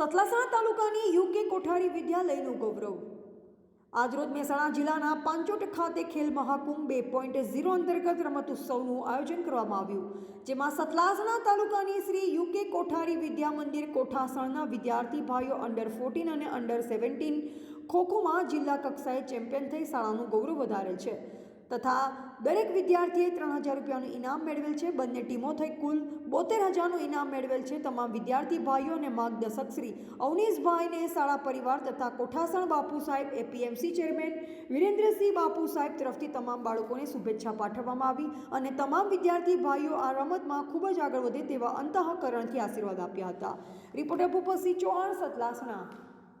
સતલાસણા તાલુકાની યુકે કોઠારી વિદ્યાલયનું ગૌરવ. આજરોજ મહેસાણા જિલ્લાના પાંચોટ ખાતે ખેલ મહાકુંભ બે પોઈન્ટ ઝીરો અંતર્ગત રમત ઉત્સવનું આયોજન કરવામાં આવ્યું, જેમાં સતલાસણા તાલુકાની શ્રી યુકે કોઠારી વિદ્યા મંદિર કોઠાસણના વિદ્યાર્થી ભાઈઓ અંડર ફોર્ટીન અને અંડર સેવન્ટીન ખોખોમાં જિલ્લા કક્ષાએ ચેમ્પિયન થઈ શાળાનું ગૌરવ વધારે છે. તથા દરેક વિદ્યાર્થીએ ત્રણ હજાર રૂપિયાનું ઇનામ મેળવેલ છે. બંને ટીમો થઈ કુલ બોતેર હજારનું ઇનામ મેળવેલ છે. તમામ વિદ્યાર્થી ભાઈઓ અને માર્ગદર્શક શ્રી અવનીશભાઈને શાળા પરિવાર તથા કોઠાસણ બાપુ સાહેબ, એપીએમસી ચેરમેન વિરેન્દ્રસિંહ બાપુ સાહેબ તરફથી તમામ બાળકોને શુભેચ્છા પાઠવવામાં આવી અને તમામ વિદ્યાર્થી ભાઈઓ આ રમતમાં ખૂબ જ આગળ વધે તેવા અંતઃકરણથી આશીર્વાદ આપ્યા હતા. રિપોર્ટર ભૂપતસિંહ ચૌહાણ સતલાસણા